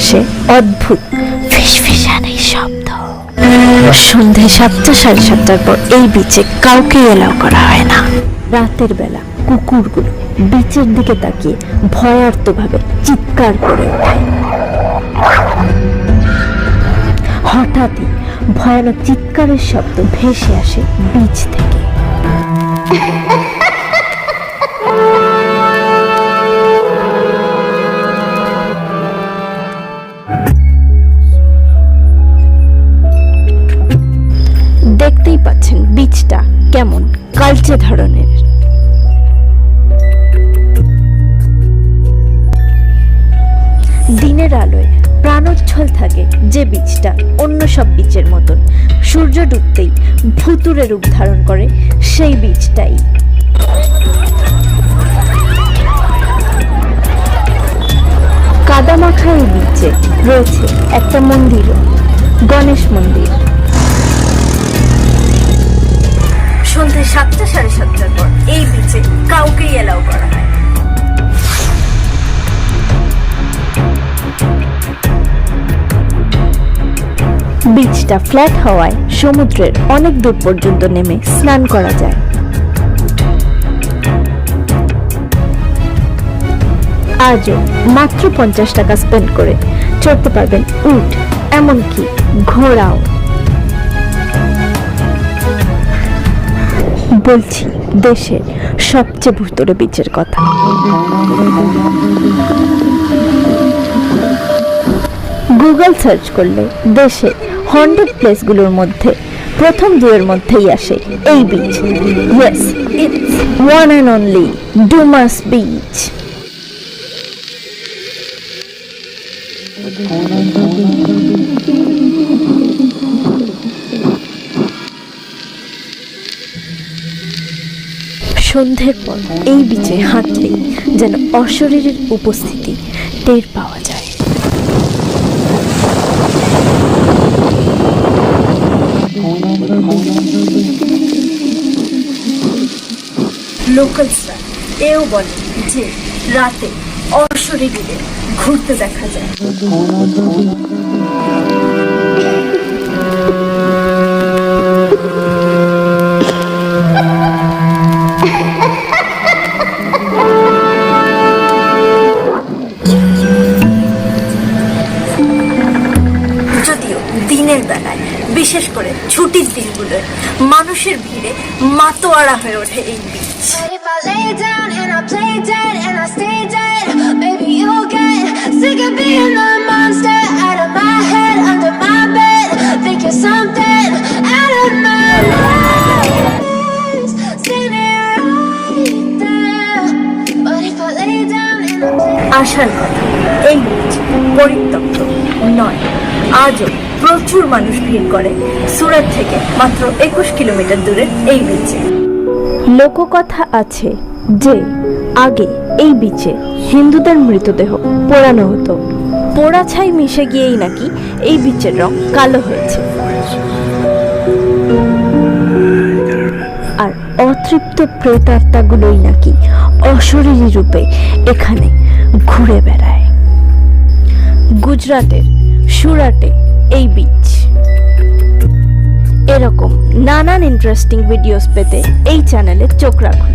আসে, অদ্ভুত। ফিসফিসানি শব্দ। সন্ধে সাতটা সাড়ে সাতটার পর এই বিচে কাউকে এলাও করা হয় না। রাতের বেলা কুকুরগুলো বিচের দিকে তাকিয়ে ভয়ার্তভাবে চিৎকার করে ওঠে। হঠাৎই ভয়ানক চিৎকারের শব্দ ভেসে আসে বিচ থেকে। কেমন? কালচে ধরনের। দিনের আলোয় প্রাণোচ্ছল থাকে যে বীজটা, অন্য সব বীজের মতন। সূর্য ডুবতেই ভুতুরে রূপ ধারণ করে সেই বীজটাই। কাদামাখা এই বীচে রয়েছে একটা মন্দিরও, গণেশ মন্দির। সন্ধ্যে সাতটা সাড়ে সাতটার পর এই বিচে কাউকেই এলাও করা হয়। বিচটা ফ্ল্যাট হওয়ায় সমুদ্রের অনেক দূর পর্যন্ত নেমে স্নান করা যায় আজও মাত্র পঞ্চাশ টাকা স্পেন্ড করে চড়তে পারবেন উট, এমনকি ঘোড়াও বলছি দেশের সবচেয়ে ভুতুরে বিচের কথা। গুগল সার্চ করলে দেশে হন্ড্রেড প্লেসগুলোর মধ্যে, প্রথম দুয়ের মধ্যেই আসে এই beach yes it's one and only Dumas beach সন্ধ্যের পর এই বিচে হাঁটলেই যেন অশরীরের উপস্থিতি টের পাওয়া যায়। লোকালসরা এও বলে যে রাতে অশরীরীদের ঘুরতে দেখা যায়। যদিও দিনের বেলায় বিশেষ করে ছুটির দিনগুলোয় মানুষের ভিড়ে মাতোয়ারা হয়ে ওঠে এই বিচ আসার কথা। এই পরিত্যক্ত, নয়, আজও প্রচুর মানুষ ভিড় করে। সুরাট থেকে মাত্র একুশ কিলোমিটার দূরে এই বিচে লোককথা আছে যে, আগে এই বিচে হিন্দুদের মৃতদেহ পোড়ানো হতো। পোড়া ছাই মিশে গিয়েই নাকি এই বিচের রং কালো হয়েছে। আর অতৃপ্ত প্রেতাত্মাগুলোই নাকি অশরীরী রূপে এখানে ঘুরে বেড়ায়। গুজরাটের সুরাটে এই বিচ এরকম নানান ইন্টারেস্টিং ভিডিওস পেতে এই চ্যানেলে চোখ রাখুন।